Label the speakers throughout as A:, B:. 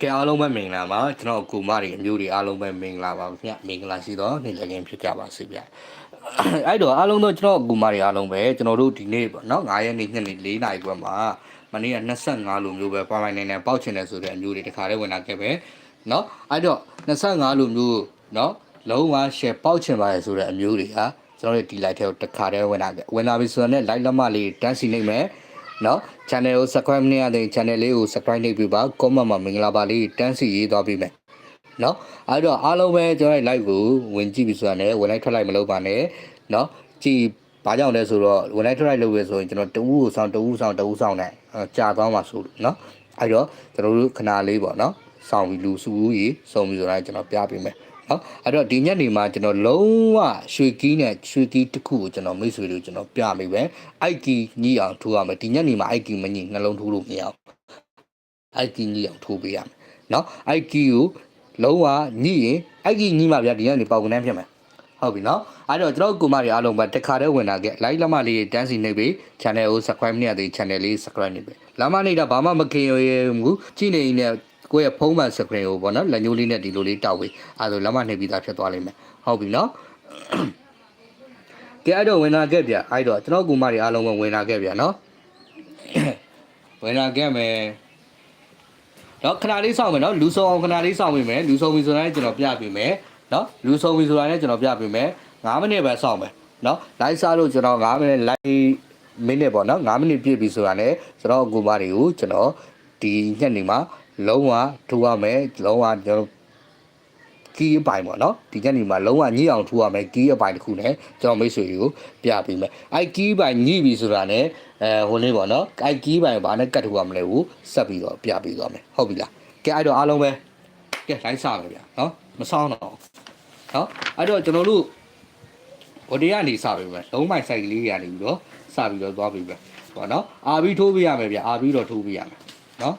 A: ကဲအားလုံးပဲမင်္ဂလာပါကျွန်တော်ကိုမတွေအမျိုးတွေအားလုံးပဲမင်္ဂလာပါခင်ဗျမင်္ဂလာရှိတော့နေ့လည်းခင်ဖြစ်ကြပါစေဗျအဲ့တော့အားလုံးတော့ကျွန်တော်ကိုမတွေအားလုံးပဲကျွန်တော်တို့ဒီနေ့ပေါ့နော်9ရက်နေ့ညနေ4နာရီခွဲမှာမနေ့က25လူမျိုးပဲပွားပိုင်းနေနေပေါက်ချင်တယ်ဆိုတဲ့အမျိုးတွေတခါတည်းဝင်လာခဲ့ပဲနော်အဲ့တော့25လူမျိုးနော်လုံးဝ share ပေါက်ချင်ပါတယ်ဆိုတဲ့အမျိုးတွေဟာကျွန်တော်တို့ဒီ live ထဲကိုတခါတည်းဝင်လာခဲ့ဝင်လာပြီဆိုတော့ live လက်မလေးတန်းစီနေမယ် နော် channel ကို subscribe မရတဲ့ channel လေးကို subscribe လုပ်ပြီးပါ comment မှာမင်္ဂလာပါလေးတန်းစီရေးသွားပြီးမယ်နော်အဲ့တော့အားလုံးပဲကျွန်တော် live ကိုဝင်ကြည့်ပြီဆိုတာနဲ့ဝင်လိုက်ထွက်လိုက်မလုပ်ပါနဲ့နော်ကြည်ဘာကြောင့်လဲဆိုတော့ဝင်လိုက်ထွက်လိုက်လုပ်ရဆိုရင်ကျွန်တော်တဝူကိုဆောင်တဝူဆောင်တဝူဆောင်နဲ့ကြာသွားမှာဆိုလို့နော်အဲ့တော့ကျွန်တော်တို့ခဏလေးပေါ့နော်ဆောင်ပြီးလူစုဦးကြီးစုံပြီးဆိုတာကျွန်တော်ပြပေးမယ် နော်အဲ့တော့ဒီညနေမှာကျွန်တော်လုံးဝရွှေကီးနဲ့ရွှေကီးတစ်ခုကိုကျွန်တော်မိတ်ဆွေတို့ကျွန်တော်ပြမိပဲအိုက်ကီညှိအောင်ထိုးရမယ်ဒီညနေမှာအိုက်ကီမညှိနှလုံးထိုးလို့မရဘူးအိုက်ကီညှိအောင်ထိုးပေးရမယ်နော်အိုက်ကီကိုလုံးဝညှိရင်အိုက်ကီညှိမှဗျာဒီညနေပေါက်ကန်းဖြစ်မယ်ဟုတ်ပြီနော်အဲ့တော့ကျွန်တော်ကိုမတွေအားလုံးပဲတစ်ခါတည်းဝင်လာခဲ့ like လက်မလေးတန်းစီနေပြီ channel ကို subscribe မရသေး channel လေး subscribe နေပြီလမ်းမနေတာဘာမှမခင်ရဘူးကြည့်နေနေ ကိုယ့်ရဲ့ဖုန်းမှ screen ကိုပေါ့နော်လက်ညှိုးလေးနဲ့ဒီလိုလေးတောက်ပြီးအဲဒါဆိုလက်မနေပြီးသားဖြစ်သွားလိမ့်မယ်ဟုတ်ပြီနော်ကဲအဲ့တော့ဝင်လာခဲ့ဗျအဲ့တော့ကျွန်တော်ကူမတွေအားလုံးပဲဝင်လာခဲ့ဗျနော်ဝင်လာခဲ့မယ်တော့ခဏလေးစောင့်မယ်နော်လူစုံအောင်ခဏလေးစောင့်ပေးမယ်လူစုံပြီဆိုတာလည်းကျွန်တော်ပြပေးမယ်နော်လူစုံပြီဆိုတာလည်းကျွန်တော်ပြပေးမယ်9မိနစ်ပဲစောင့်မယ်နော် live စားလို့ကျွန်တော်9မိနစ် live မိနစ်ပေါ့နော်9မိနစ်ပြည့်ပြီဆိုတာလည်းကျွန်တော်ကူမတွေကိုကျွန်တော်ဒီညက်နေမှာ လုံးဝထူရမယ်လုံးဝကျွန်တော်ကီးအပိုင်ပေါ့နော်ဒီညနေမှာလုံးဝညှိအောင်ထူရမယ်ကီးအပိုင်တစ်ခုနဲ့ကျွန်တော်မိတ်ဆွေတွေကိုပြပေးမယ်အိုက်ကီးပိုင်ညှိပြီဆိုတာ ਨੇ အဲဟိုလေးပေါ့နော်အိုက်ကီးပိုင်ဘာနဲ့ကတ်ထူရမလဲကိုဆက်ပြီးတော့ပြပေးသွားမယ်ဟုတ်ပြီလားကဲအဲ့တော့အားလုံးပဲကဲလိုက်စားမယ်ဗျာနော်မဆောင်တော့နော်အဲ့တော့ကျွန်တော်တို့ဟိုတည်းကနေစပေးမယ်လုံးမိုင်ဆိုင်ကလေးတွေကနေပြီးတော့စပြီးတော့သွားပြီးပဲပေါ့နော်အာပြီးထိုးပေးရမယ်ဗျာအာပြီးတော့ထိုးပေးရမယ်နော်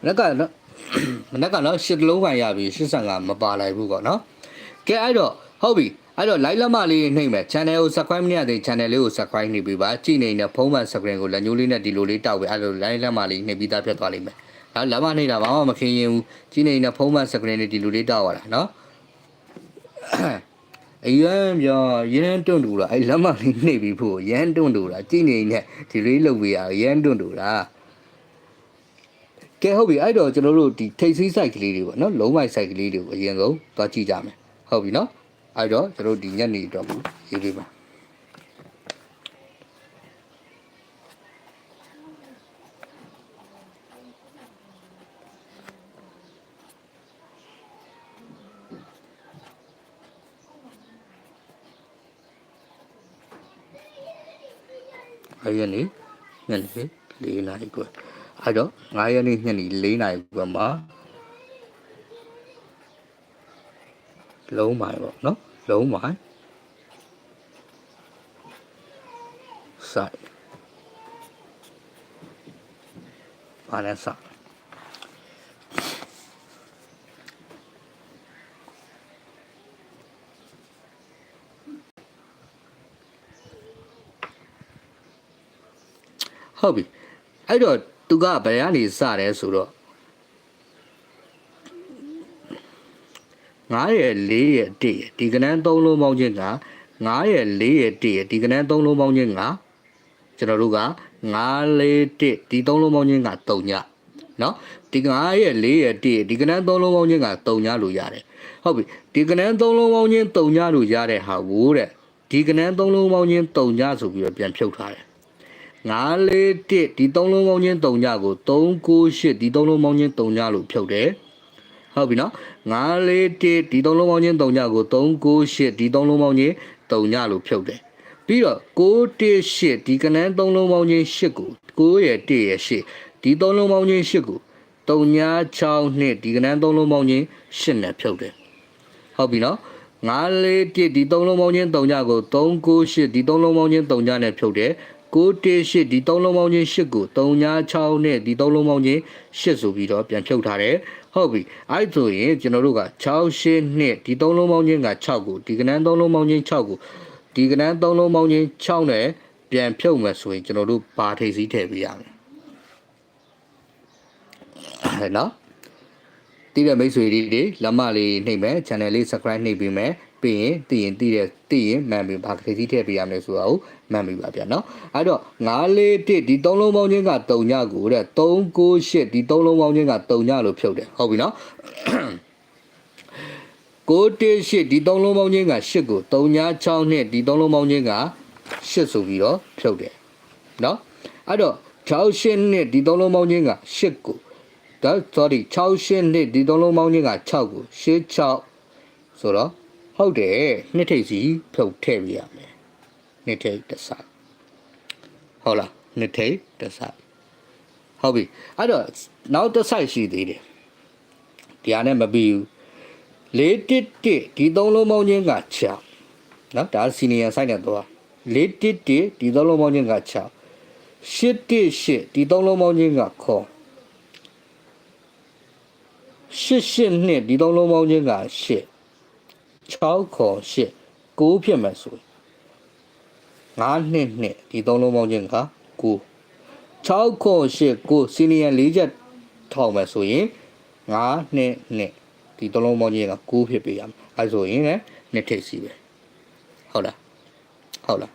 A: မနက်ကနော်မနက်ကနော်ရှစ်လုံးခံရပြီ85မပါလိုက်ဘူးပေါ့နော်ကဲအဲ့တော့ဟုတ်ပြီအဲ့တော့ live လက်မလေးနှိမ့်မယ် channel ကို subscribe မရသေး channel လေးကို subscribe နှိပ်ပေးပါကြည့်နေတဲ့ဖုန်းမှန် screen ကိုလက်ညှိုးလေးနဲ့ဒီလိုလေးတောက်ပြီးအဲ့လို live လက်မလေးနှိပ်ပြီးသားဖြစ်သွားလိမ့်မယ်နော်လက်မနှိပ်တာဘာမှမခင်းရင်ဘူးကြည့်နေတဲ့ဖုန်းမှန် screen လေးဒီလိုလေးတောက်ရတာနော်အရန်ပြောရန်တွန့်တူတာအဲ့လက်မလေးနှိပ်ပြီးဖို့ရန်တွန့်တူတာကြည့်နေတဲ့ဒီလေးလုပ်ပေးရရန်တွန့်တူတာ ကဲဟုတ်ပြီအဲ့တော့ကျွန်တော်တို့ဒီထိတ်စီး site ကလေးတွေပေါ့နော်လုံးမိုက် site ကလေးတွေကိုအရင်ဆုံးသွားကြည့်ကြမယ်ဟုတ်ပြီနော်အဲ့တော့ကျွန်တော်တို့ဒီညနေအတွက်ကိုရေးပေးပါအဲ့ရနေညနေ၄နာရီကွ ယ်အဲ့တော့9ရက်နေ့ညနေ4နာရီကွယ်မှာလုံးမိုင်ပေါ့နော်လုံးမိုင်စိုက်ပါလဲစိုက်ဟုတ်ပြီအဲ့တော့ သူကဘယ်ကနေစတယ်ဆိုတော့9ရဲ့4ရဲ့1ရဲ့ဒီကနန်း3လုံးပေါင်းခြင်းက9ရဲ့4ရဲ့1ရဲ့ဒီကနန်း3လုံးပေါင်းခြင်းကကျွန်တော်တို့က9 4 1ဒီ3လုံးပေါင်းခြင်းက3ညနော်ဒီ9ရဲ့4ရဲ့1ရဲ့ဒီကနန်း3လုံးပေါင်းခြင်းက3ညလို့ရတယ်ဟုတ်ပြီဒီကနန်း3လုံးပေါင်းခြင်း3ညလို့ရတဲ့ဟာကိုတဲ့ဒီကနန်း3လုံးပေါင်းခြင်း3ညဆိုပြီးတော့ပြန်ဖြုတ်ထားတယ် 941ဒီ3လုံးပေါင်းချင်း3ညကို398ဒီ3လုံးပေါင်းချင်း3ညလို့ဖြုတ်တယ်ဟုတ်ပြီနော်941ဒီ3လုံးပေါင်းချင်း3ညကို398ဒီ3လုံးပေါင်းချင်း3ညလို့ဖြုတ်တယ်ပြီးတော့618ဒီကနန်း3လုံးပေါင်းချင်း8ကို9ရဲ့1ရဲ့8ဒီ3လုံးပေါင်းချင်း8ကို3ည6နှစ်ဒီကနန်း3လုံးပေါင်းချင်း8နဲ့ဖြုတ်တယ်ဟုတ်ပြီနော်9လေး1ဒီ3လုံးပေါင်းချင်း3ညကို398ဒီ3လုံးပေါင်းချင်း3ညနဲ့ဖြုတ်တယ် 918ဒီ3လုံးပေါင်းချင်း8ကို396နဲ့ဒီ3လုံးပေါင်းချင်း8ဆိုပြီးတော့ပြန်ဖြုတ်ထားတယ်ဟုတ်ပြီအဲ့ဆိုရင်ကျွန်တော်တို့က68နှစ်ဒီ3လုံးပေါင်းချင်းက6ကိုဒီကနန်း3လုံးပေါင်းချင်း6ကိုဒီကနန်း3လုံးပေါင်းချင်း6နဲ့ပြန်ဖြုတ်မယ်ဆိုရင်ကျွန်တော်တို့ဘာထိပ်စည်းထည့်ပေးရမလဲနော်တိတဲ့မိတ်ဆွေတွေတွေလက်မလေးနှိပ်မယ် channel လေး subscribe နှိပ်ပေးမယ် ပြီးရင်တည်ရင်တည်တဲ့တည်ရင်မှန်ပြီဘာခရီးထည့်ပေးရမလဲဆိုတာကိုမှန်ပြီပါဗျာနော်အဲ့တော့941ဒီ3လုံးပေါင်းချင်းက3ညကိုတဲ့398ဒီ3လုံးပေါင်းချင်းက3ညလို့ဖြုတ်တယ်ဟုတ်ပြီနော်918ဒီ3လုံးပေါင်းချင်းက8ကို3ည6နဲ့ဒီ3လုံးပေါင်းချင်းက8ဆိုပြီးတော့ဖြုတ်တယ်နော်အဲ့တော့68နဲ့ဒီ3လုံးပေါင်းချင်းက8ကိုဒါ sorry 68နှစ်ဒီသုံးလုံးပေါင်းချင်းက6ကို86ဆိုတော့ ဟုတ်တယ်နှစ်ထိပ်စီဖြုတ်ထည့်ပြရမယ်နှစ်ထိပ်တစ်ဆိုင်ဟုတ်လားနှစ်ထိပ်တစ်ဆိုင်ဟုတ်ပြီအဲ့တော့နောက်တစ်ဆိုင်ရှိသေးတယ်ဒီဟာနဲ့မပြီးဘူးလေးတစ်တစ်ဒီသုံးလုံးပေါင်းချင်းက6နော်ဒါစီနီယာဆိုင်နဲ့တော့လေးတစ်တစ်ဒီသုံးလုံးပေါင်းချင်းက6 8တစ်8ဒီသုံးလုံးပေါင်းချင်းကခေါ်ရှစ်ရှစ်နှစ်ဒီသုံးလုံးပေါင်းချင်းကရှစ် 6ခေါ်ရှစ်9ဖြစ်မယ်ဆို9နှစ်နှစ်ဒီသုံးလုံးပေါင်းချင်းက9 6ခေါ်ရှစ်9စီနီယံ၄ချက်ထောက်မယ်ဆိုရင်9နှစ်နှစ်ဒီသုံးလုံးပေါင်းချင်းက9ဖြစ်ပေးရမယ်အဲဆိုရင်လည်းနှစ်ထိပ်စီပဲဟုတ်လားဟုတ်လား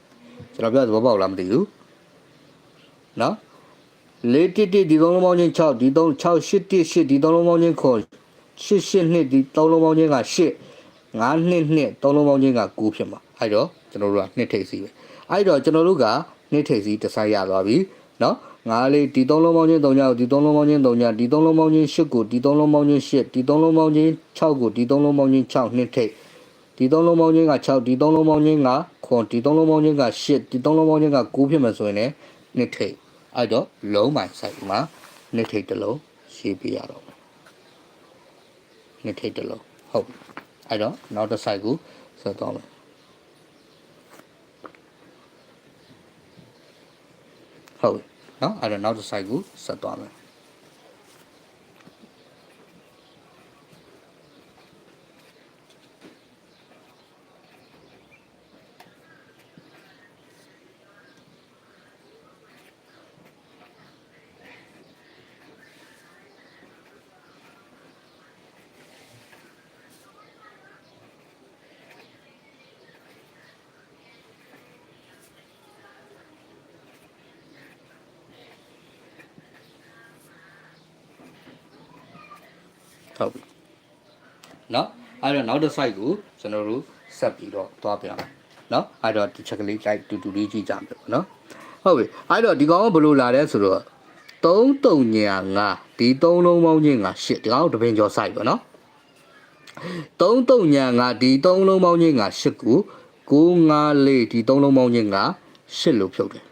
A: ကျွန်တော်ပြောသဘောပေါက်လားမသိဘူးနော်လေးတစ်တစ်ဒီသုံးလုံးပေါင်းချင်း6ဒီ3 6 8တစ်8ဒီသုံးလုံးပေါင်းချင်းခေါ်8 8နှစ်ဒီသုံးလုံးပေါင်းချင်းက8 9နှစ်နှစ်သုံးလုံးပေါင်းချင်းက9ဖြစ်မှာအဲ့တော့ကျွန်တော်တို့ကနှစ်ထိပ်စီပဲအဲ့တော့ကျွန်တော်တို့ကနှစ်ထိပ်စီတစ်ဆိုင်ရသွားပြီနော်ငါလေးဒီသုံးလုံးပေါင်းချင်း3ညကိုဒီသုံးလုံးပေါင်းချင်း3ညဒီသုံးလုံးပေါင်းချင်း8ကိုဒီသုံးလုံးပေါင်းချင်း8ဒီသုံးလုံးပေါင်းချင်း6ကိုဒီသုံးလုံးပေါင်းချင်း6နှစ်ထိပ်ဒီသုံးလုံးပေါင်းချင်းက6ဒီသုံးလုံးပေါင်းချင်းကခွန်ဒီသုံးလုံးပေါင်းချင်းက8ဒီသုံးလုံးပေါင်းချင်းက9ဖြစ်မှာဆိုရင်လည်းနှစ်ထိပ်အဲ့တော့လုံးမိုင်ဆိုင်မှာနှစ်ထိပ်တစ်လုံးရှင်းပြရတော့မယ်နှစ်ထိပ်တစ်လုံးဟုတ်ပြီ အဲ့တော့နောက်တစ်ဆိုင်ကိုဆက်တော့မယ်ဟုတ်ပြီနော်အဲ့တော့နောက်တစ်ဆိုင်ကိုဆက်သွားမယ် ဟုတ်ပြီနော်အဲ့တော့နောက်တစ် site ကိုကျွန်တော်တို့ဆက်ပြီးတော့သွားပြအောင်နော်အဲ့တော့တစ်ချက်ကလေး like တူတူလေးကြည့်ကြမယ်ပေါ့နော်ဟုတ်ပြီအဲ့တော့ဒီကောင်ကဘယ်လိုလာလဲဆိုတော့3တုံညာ5ဒီ3လုံးပေါင်းချင်းက8ဒီကောင်တပင်ကျော် site ပေါ့နော်3တုံညာ5ဒီ3လုံးပေါင်းချင်းက8ကို954ဒီ3လုံးပေါင်းချင်းက8လို့ဖြုတ်တယ်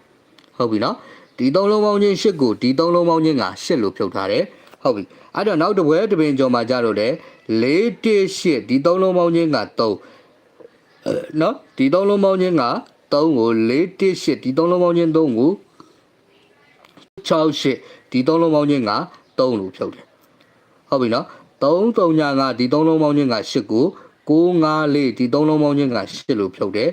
A: ဟုတ်ပြီနော်ဒီ3လုံးပေါင်းချင်း8ကိုဒီ3လုံးပေါင်းချင်းက8လို့ဖြုတ်ထားတယ် ဟုတ်ပြီအဲ့တော့နောက်တစ်ပွဲတပင်ကျော်မှာကြတော့လေ418ဒီ3လုံးပေါင်းချင်းက3အဲနော်ဒီ3လုံးပေါင်းချင်းက3ကို418ဒီ3လုံးပေါင်းချင်း3ကို68ဒီ3လုံးပေါင်းချင်းက3လို့ဖြုတ်တယ်ဟုတ်ပြီနော်3 3ညာကဒီ3လုံးပေါင်းချင်းက8ကို954ဒီ3လုံးပေါင်းချင်းက8လို့ဖြုတ်တယ်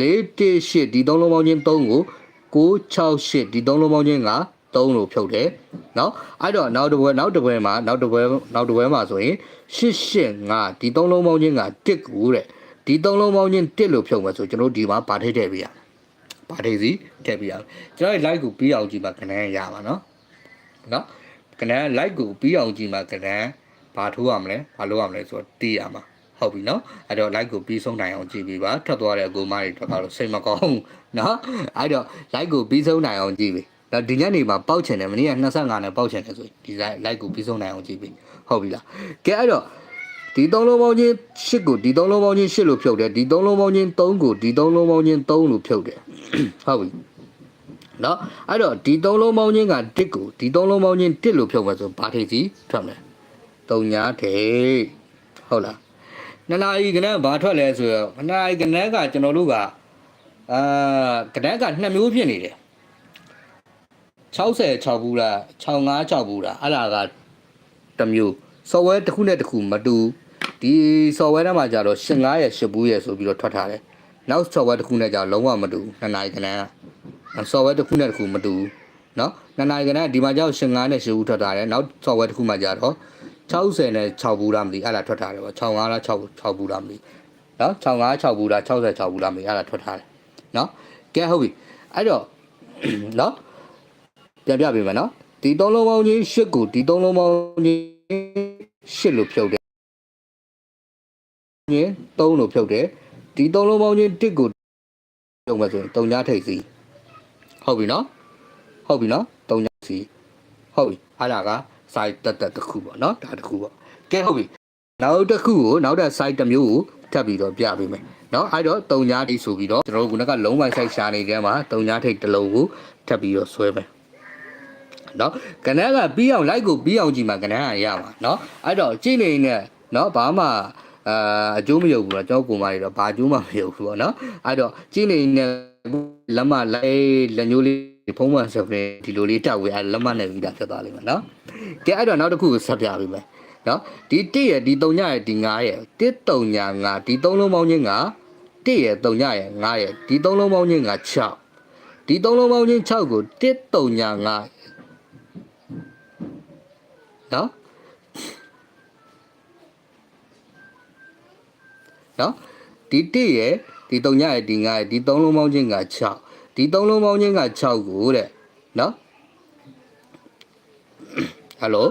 A: 418ဒီ3လုံးပေါင်းချင်း3ကို968ဒီ3လုံးပေါင်းချင်းက 3လို့ဖြုတ်တယ်เนาะအဲ့တော့နောက်တစ်ပွဲနောက်တစ်ပွဲမှာနောက်တစ်ပွဲနောက်တစ်ပွဲမှာဆိုရင်885ဒီ3လုံးပေါင်းချင်းက1ကူတဲ့ဒီ3လုံးပေါင်းချင်း1လို့ဖြုတ်မယ်ဆိုကျွန်တော်တို့ဒီမှာဗာထိတ်ထည့်ပြရဗာထိတ်စီထည့်ပြရကျွန်တော်ရဲ့ like ကိုပြီးအောင်ကြည့်ပါခဏရပါเนาะเนาะခဏ like ကိုပြီးအောင်ကြည့်ပါခဏဘာထိုးရမလဲဘာလုပ်ရမလဲဆိုတော့သိရမှာဟ ဟုတ်ပြီနော်အဲ့တော့ like ကိုပြီးဆုံးနိုင်အောင်ကြည့်ပြီးပါထွက်သွားတဲ့အကူမတွေတော့ကတော့စိတ်မကောင်းဘူးနော်အဲ့တော့ like ကိုပြီးဆုံးနိုင်အောင်ကြည့်ပြီး တော့ဒီညနေမှာပေါက်ချင်တယ်မနေ့က25နဲ့ပေါက်ချင်တယ်ဆိုရင်ဒီ like ကိုပြီးဆုံးနိုင်အောင်ကြည့်ပြီးဟုတ်ပြီလားကဲအဲ့တော့ဒီသုံးလုံးပေါင်းချင်း8ကိုဒီသုံးလုံးပေါင်းချင်း8လို့ဖြုတ်တယ်ဒီသုံးလုံးပေါင်းချင်း3ကိုဒီသုံးလုံးပေါင်းချင်း3လို့ဖြုတ်တယ်ဟုတ်ပြီနော်အဲ့တော့ဒီသုံးလုံးပေါင်းချင်းက1ကိုဒီသုံးလုံးပေါင်းချင်း1လို့ဖြုတ်မယ်ဆိုဘာထိပ်စီထွက်မလဲ3ညာထိပ်ဟုတ်လားနှစ်နာရီကနန်းဘာထွက်လဲဆိုတော့နှစ်နာရီကနန်းကကျွန်တော်တို့ကအာကနန်းကနှစ်မျိုးဖြစ်နေတယ် 66ဘူးလား656ဘူးလားအဲ့ဒါကတမျိုး software တစ်ခုနဲ့တစ်ခုမတူဒီ software ထဲမှာကြတော့85ရဲ့10ဘူးရဲ့ဆိုပြီးတော့ထွက်ထားတယ်နောက် software တစ်ခုနဲ့ကြတော့လုံးဝမတူနှစ်နာရီခဏ software တစ်ခုနဲ့တစ်ခုမတူနော်နှစ်နာရီခဏဒီမှာကြတော့85နဲ့10ဘူးထွက်ထားတယ်နောက် software တစ်ခုမှာကြတော့60နဲ့6ဘူးလားမသိအဲ့ဒါထွက်ထားတယ်ပေါ့65လား6 6ဘူးလားမသိနော်65 6ဘူးလား66ဘူးလားမသိအဲ့ဒါထွက်ထားတယ်နော်ကဲဟုတ်ပြီအဲ့တော့နော် ပြန်ပြပေးမယ်နော်ဒီသုံးလုံးပေါင်းကြီး၈ကိုဒီသုံးလုံးပေါင်းကြီး၈လို့ဖြုတ်တယ်ရင်3လို့ဖြုတ်တယ်ဒီသုံးလုံးပေါင်းကြီး1ကိုဖြုတ်မယ်ဆိုရင်3ညာထိပ်စီဟုတ်ပြီနော်ဟုတ်ပြီနော်3ညာစီဟုတ်ပြီအဲ့ဒါက site တက်တက်တစ်ခုပေါ့နော်ဒါတစ်ခုပေါ့ကဲဟုတ်ပြီနောက်တစ်ခုကိုနောက်တဲ့ site တစ်မျိုးကိုထပ်ပြီးတော့ပြပေးမယ်နော်အဲ့တော့တုံညာထိပ်ဆိုပြီးတော့ကျွန်တော်တို့ကလုံးပိုင်း site ရှာနေတဲ့မှာတုံညာထိပ်တစ်လုံးကိုထပ်ပြီးတော့ဆွဲမယ် နော်ကနန်းကပြီးအောင် like ကိုပြီးအောင်ကြည့်မှာကနန်းကရပါနော်အဲ့တော့ကြည့်နေနဲ့နော်ဘာမှအာအကျိုးမရုပ်ဘူးတော့ကျွန်တော်ကိုမကြီးတော့ဘာအကျိုးမှမရုပ်ဘူးပေါ့နော်အဲ့တော့ကြည့်နေနဲ့လက်မလိုက်လက်ညှိုးလေးဖုံးမှန်ဆက်ပြီးဒီလိုလေးတက်ဝေးအဲ့လက်မနဲ့ပြီးတာဖြစ်သွားလိမ့်မယ်နော်ကြည့်အဲ့တော့နောက်တစ်ခုဆက်ပြပေးမယ်နော်ဒီ1ရဲ့ဒီ3ညရဲ့ဒီ9ရဲ့1 3ည9ဒီ3လုံးပေါင်းချင်းက1ရဲ့3ညရဲ့9ရဲ့ဒီ3လုံးပေါင်းချင်းက6ဒီ3လုံးပေါင်းချင်း6ကို1 3ည9 နော်နော်ဒီ1ရဲ့ဒီ3ညရဲ့ဒီ9ရဲ့ဒီ3လုံးပေါင်းချင်းက6ဒီ3လုံးပေါင်းချင်းက6ကိုတဲ့နော်ဟယ်လို